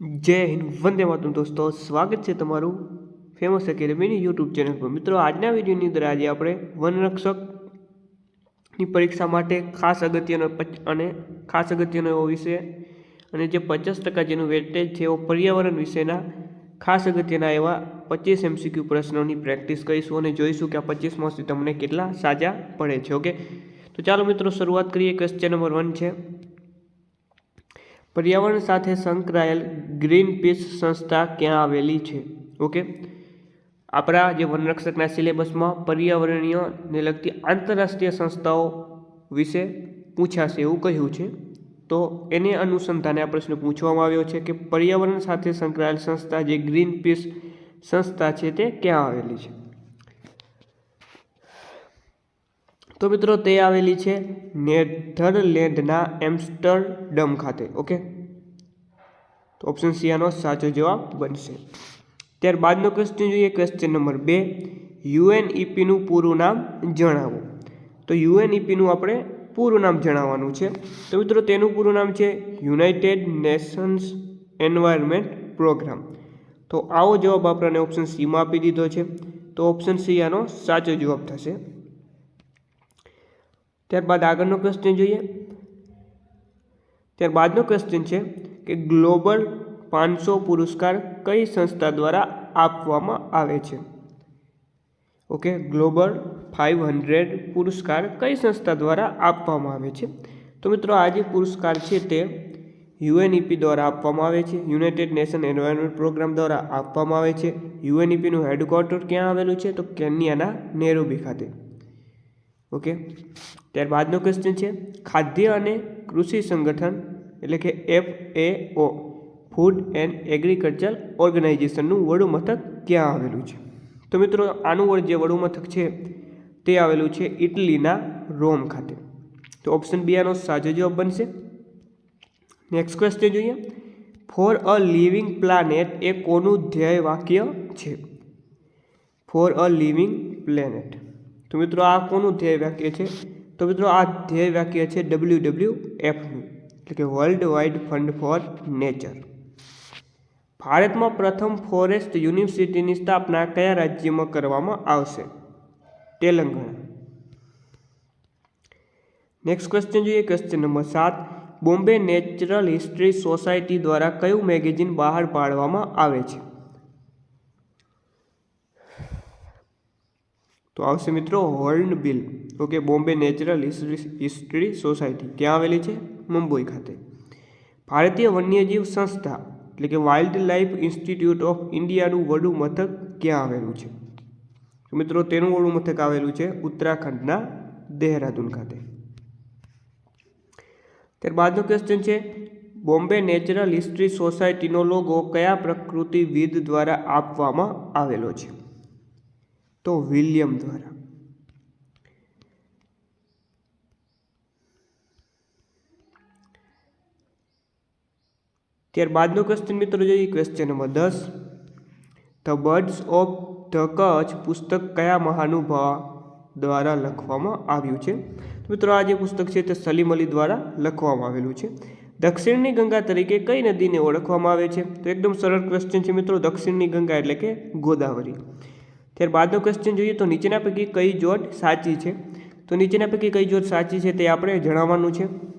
જય હિન્દ, વંદે માતરમ દોસ્તો, સ્વાગત છે તમારું ફેમસ એકેડમીની યુટ્યુબ ચેનલ પર. મિત્રો, આજના વિડીયોની અંદર આજે આપણે વનરક્ષકની પરીક્ષા માટે ખાસ અગત્યનો અને ખાસ અગત્યનો એવો વિષય અને જે પચાસ ટકા જેનું વેટેજ છે એવો પર્યાવરણ વિશેના ખાસ અગત્યના એવા પચીસ એમસીક્યુ પ્રશ્નોની પ્રેક્ટિસ કરીશું અને જોઈશું કે આ પચીસમાંથી તમને કેટલા સાજા પડે છે ઓકે તો ચાલો મિત્રો, શરૂઆત કરીએ. ક્વેશ્ચન નંબર વન છે પર્યાવરણ સાથે સંકળાયેલ ગ્રીન પીસ સંસ્થા ક્યાં આવેલી છે? ઓકે. આપણા જે વનરક્ષકના સિલેબસમાં પર્યાવરણીયને લગતી આંતરરાષ્ટ્રીય સંસ્થાઓ વિશે પૂછાશે એવું કહ્યું છે. તો એને અનુસંધાને આ પ્રશ્ન પૂછવામાં આવ્યો છે કે પર્યાવરણ સાથે સંકળાયેલ સંસ્થા જે ગ્રીન પીસ સંસ્થા છે તે ક્યાં આવેલી છે? તો મિત્રો તે આવેલી છે નેધરલેન્ડના એમ્સ્ટરડમ ખાતે. ઓકે. તો ઓપ્શન સી આનો સાચો જવાબ બનશે. ત્યારબાદનો ક્વેશ્ચન જોઈએ ક્વેશ્ચન નંબર બે યુએનઈપીનું પૂરું નામ જણાવો. તો યુએનઈપીનું આપણે પૂરું નામ જણાવવાનું છે. તો મિત્રો, તેનું પૂરું નામ છે યુનાઇટેડ નેશન્સ એન્વાયરમેન્ટ પ્રોગ્રામ તો આવો જવાબ આપણને ઓપ્શન સીમાં આપી દીધો છે. તો ઓપ્શન સી આનો સાચો જવાબ થશે. ત્યારબાદ આગળનો ક્વેશ્ચન જોઈએ. ત્યારબાદનો ક્વેશ્ચન છે કે ગ્લોબલ પાંચસો પુરસ્કાર કઈ સંસ્થા દ્વારા આપવામાં આવે છે? ઓકે, ગ્લોબલ ફાઇવ હંડ્રેડ પુરસ્કાર કઈ સંસ્થા દ્વારા આપવામાં આવે છે? તો મિત્રો, આ જે પુરસ્કાર છે તે યુએનઈપી દ્વારા આપવામાં આવે છે, યુનાઇટેડ નેશન એન્વાયરમેન્ટ પ્રોગ્રામ દ્વારા આપવામાં આવે છે. યુએનઈપીનું હેડક્વાર્ટર ક્યાં આવેલું છે? તો કેન્યાના નેરોબી ખાતે. ઓકે, ત્યારબાદનો ક્વેશ્ચન છે, ખાદ્ય અને કૃષિ સંગઠન એટલે કે F A O food and agriculture ઓર્ગેનાઇઝેશનનું વડું મથક ક્યાં આવેલું છે. તો મિત્રો, આનું જે વડું મથક છે, તે આવેલું છે ઇટલીના રોમ ખાતે. તો ઓપ્શન બી આનો સાચો જવાબ બનશે. નેક્સ્ટ ક્વેશ્ચન જોઈએ. ફોર અ લિવિંગ પ્લાનેટ એ કોનું ધ્યેય વાક્ય છે? ફોર અ લિવિંગ પ્લેનેટ તો મિત્રો, આ કોનું ધ્યેય વાક્ય છે? તો મિત્રો, આ ધ્યેય વાક્ય છે ડબલ્યુ ડબલ્યુ એફનું એટલે કે world wide fund for nature ભારતમાં પ્રથમ ફોરેસ્ટ યુનિવર્સિટીની સ્થાપના કયા રાજ્યમાં કરવામાં આવશે? તેલંગાણા. નેક્સ્ટ ક્વેશ્ચન જોઈએ. ક્વેશ્ચન નંબર સાત. બોમ્બે નેચરલ હિસ્ટ્રી સોસાયટી દ્વારા કયું મેગેઝિન બહાર પાડવામાં આવે છે? તો આવશે મિત્રો hornbill okay, Bombay natural history society. ક્યાં આવેલી છે? મુંબઈ ખાતે. ભારતીય વન્યજીવ સંસ્થા, એટલે કે વાઇલ્ડ લાઇફ ઇન્સ્ટિટ્યૂટ ઓફ ઇન્ડિયાનું વડું મથક ક્યાં આવેલું છે? મિત્રો, તેનું વડું મથક આવેલું છે ઉત્તરાખંડના દેહરાદૂન ખાતે. ત્યારબાદનો ક્વેશ્ચન છે, બોમ્બે નેચરલ હિસ્ટ્રી સોસાયટીનો લોગો કયા પ્રકૃતિવિદ દ્વારા આપવામાં આવેલો છે? તો વિલિયમ દ્વારા. ત્યારબાદનો ક્વેશ્ચન મિત્રો જોઈએ ક્વેશ્ચન નંબર દસ. The birds of the Kutch પુસ્તક કયા મહાનુભાવ દ્વારા લખવામાં આવ્યું છે? મિત્રો આ જે પુસ્તક છે તે સલીમ અલી દ્વારા લખવામાં આવેલું છે. દક્ષિણની ગંગા તરીકે કઈ નદીને ઓળખવામાં આવે છે? તો એકદમ સરળ ક્વેશ્ચન છે મિત્રો, દક્ષિણની ગંગા એટલે કે ગોદાવરી. ત્યારબાદનો ક્વેશ્ચન જોઈએ તો નીચેના પૈકી કઈ જોડ સાચી છે? તો નીચેના પૈકી કઈ જોડ સાચી છે તે આપણે જણાવવાનું છે.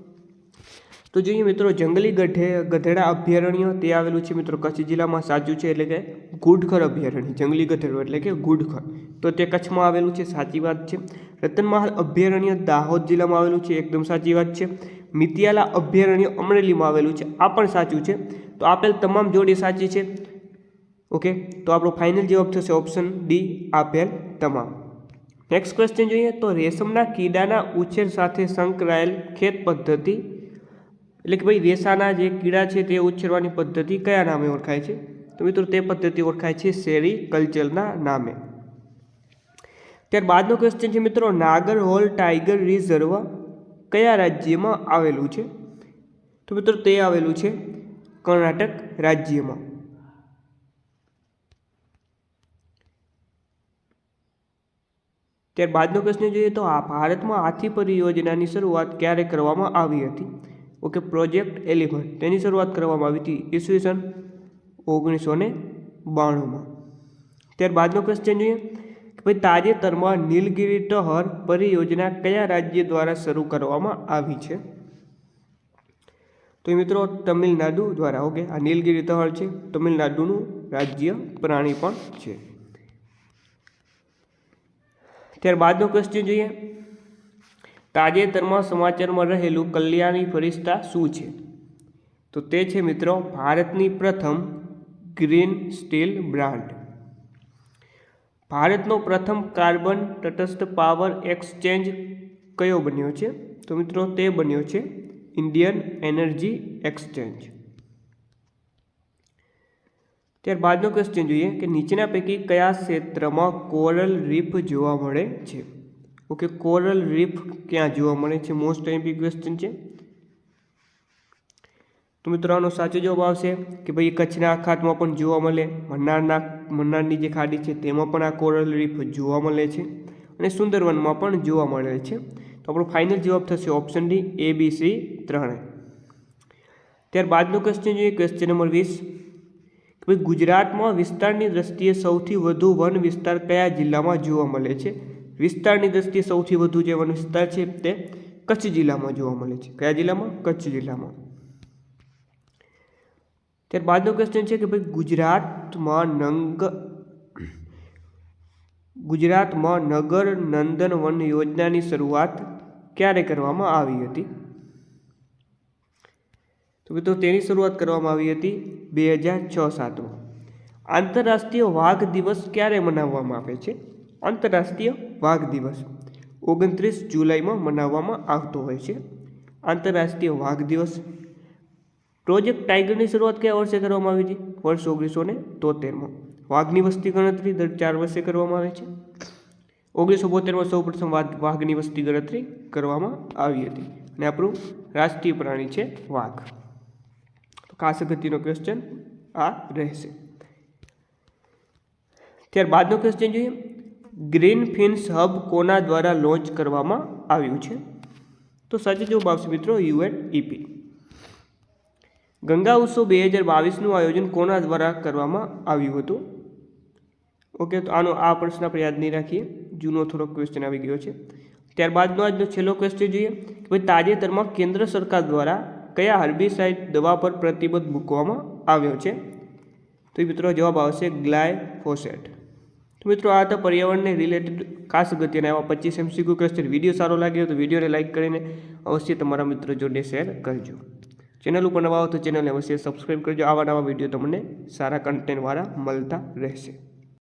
તો જોઈએ મિત્રો, જંગલી ગઢે ગધેડા અભયારણ્ય તે આવેલું છે મિત્રો. કચ્છ જિલ્લામાં સાચું છે એટલે કે ગુડખર અભયારણ્ય, જંગલી ગધેડો એટલે કે ગુડખર તો તે કચ્છમાં આવેલું છે, સાચી વાત છે. રતનમહાલ અભયારણ્ય દાહોદ જિલ્લામાં આવેલું છે, એકદમ સાચી વાત છે. મિતિયાલા અભયારણ્ય અમરેલીમાં આવેલું છે, આ પણ સાચું છે. તો આપેલ તમામ જોડી સાચી છે. ઓકે, તો આપણો ફાઇનલ જવાબ થશે ઓપ્શન ડી, આપેલ તમામ. નેક્સ્ટ ક્વેશ્ચન જોઈએ તો રેશમના કીડાના ઉછેર સાથે સંકળાયેલ ખેત પદ્ધતિ એટલે કે ભાઈ રેસાના જે કીડા છે તે ઉછેરવાની પદ્ધતિ કયા નામે ઓળખાય છે? તો મિત્રો તે પદ્ધતિ ઓળખાય છે શેરી કલ્ચરના નામે. ત્યારબાદનો ક્વેશ્ચન છે મિત્રો, નાગર હોલ ટાઈગર રિઝર્વ કયા રાજ્યમાં આવેલું છે? તો મિત્રો તે આવેલું છે કર્ણાટક રાજ્યમાં. ત્યારબાદનો પ્રશ્ન જોઈએ તો આ ભારતમાં હાથી પરિયોજનાની શરૂઆત ક્યારે કરવામાં આવી હતી? Okay, project elephant. તેની શરૂઆત કરવામાં આવી હતી ઈસવીસન ઓગણીસો ને બાણુંમાં. ત્યારબાદનો ક્વેશ્ચન જોઈએ કે ભાઈ તાજેતરમાં નીલગિરી ટહર પરિયોજના કયા રાજ્ય દ્વારા શરૂ કરવામાં આવી છે? તો મિત્રો, તમિલનાડુ દ્વારા, ઓકે, આ નીલગિરી તહર છે. તમિલનાડુનું રાજ્ય પ્રાણી પણ છે. ત્યારબાદનો ક્વેશ્ચન જોઈએ તાજેતરમાં સમાચારમાં રહેલું કલ્યાણી ફરિશ્તા શું છે? તો તે છે મિત્રો ભારતની પ્રથમ ગ્રીન સ્ટીલ બ્રાન્ડ. ભારતનો પ્રથમ કાર્બન તટસ્થ પાવર એક્સચેન્જ કયો બન્યો છે? તો મિત્રો તે બન્યો છે ઇન્ડિયન એનર્જી એક્સચેન્જ. ત્યારબાદનો ક્વેશ્ચન જોઈએ કે નીચેના પૈકી કયા ક્ષેત્રમાં કોરલ રીફ જોવા મળે છે? ઓકે, કોરલ રીફ ક્યાં જોવા મળે છે? મોસ્ટ એમ્પી ક્વેશ્ચન છે. તો મિત્રો સાચો જવાબ આવશે કે ભાઈ કચ્છના અખાતમાં પણ જોવા મળે. મન્નારના, મન્નારની જે ખાડી છે, તેમાં પણ આ કોરલ રીફ જોવા મળે છે અને સુંદરવનમાં પણ જોવા મળે છે. તો આપણો ફાઇનલ જવાબ થશે option D A B C ત્રણે. ત્યારબાદનો ક્વેશ્ચન જોઈએ ક્વેશ્ચન નંબર વીસ. કે ભાઈ ગુજરાતમાં વિસ્તારની દ્રષ્ટિએ સૌથી વધુ વન વિસ્તાર કયા જિલ્લામાં જોવા મળે છે? વિસ્તારની દ્રષ્ટિએ સૌથી વધુ જે વન વિસ્તાર છે તે કચ્છ જિલ્લામાં જોવા મળે છે. કયા જિલ્લામાં? કચ્છ જિલ્લામાં. ત્યારબાદનો ક્વેશ્ચન છે કે ભાઈ ગુજરાતમાં નંગ ગુજરાતમાં નગર નંદન વન યોજનાની શરૂઆત ક્યારે કરવામાં આવી હતી? તો મિત્રો, તેની શરૂઆત કરવામાં આવી હતી બે હજાર છ સાતમાં. આંતરરાષ્ટ્રીય વાઘ દિવસ ક્યારે મનાવવામાં આવે છે? આંતરરાષ્ટ્રીય વાઘ દિવસ ઓગણત્રીસ જુલાઈમાં મનાવવામાં આવતો હોય છે. આંતરરાષ્ટ્રીય વાઘ દિવસ પ્રોજેક્ટ ટાઈગરની શરૂઆત કયા વર્ષે કરવામાં આવી હતી? વર્ષ ઓગણીસો ને તોતેરમાં. વાઘની વસ્તી ગણતરી દર ચાર વર્ષે કરવામાં આવે છે. ઓગણીસો બોતેરમાં સૌ પ્રથમ વાઘની વસ્તી ગણતરી કરવામાં આવી હતી અને આપણું રાષ્ટ્રીય પ્રાણી છે વાઘ. ખાસ અગત્યનો ક્વેશ્ચન આ રહેશે. ત્યારબાદનો ક્વેશ્ચન જોઈએ. ગ્રીન ફિન્સ હબ કોના દ્વારા લોન્ચ કરવામાં આવ્યું છે? તો સાચો જવાબ આવશે મિત્રો યુએન ઈપી ગંગા ઉત્સવ બે હજાર બાવીસનું આયોજન કોના દ્વારા કરવામાં આવ્યું હતું? ઓકે, તો આનો આ પ્રશ્ન આપણે યાદ નહીં રાખીએ. જૂનો થોડો ક્વેશ્ચન આવી ગયો છે. ત્યારબાદનો આજનો છેલ્લો ક્વેશ્ચન જોઈએ. કે ભાઈ તાજેતરમાં કેન્દ્ર સરકાર દ્વારા કયા હર્બીસાઇડ દવા પર પ્રતિબંધ મૂકવામાં આવ્યો છે? તો એ મિત્રો જવાબ આવશે ગ્લાયફોસેટ. તો મિત્રો, આ હતા પર્યાવરણને રિલેટેડ ખાસ અગત્યના એવા પચીસ એમસીક્યુ ક્વેશ્ચન વીડિયો સારો લાગ્યો તો વિડીયોને લાઇક કરીને અવશ્ય તમારા મિત્રો જોડે શેર કરજો. ચેનલ ઉપર નવા હો તો ચેનલને અવશ્ય સબસ્ક્રાઈબ કરજો. આવા નવા વીડિયો તમને સારા કન્ટેન્ટવાળા મળતા રહેશે.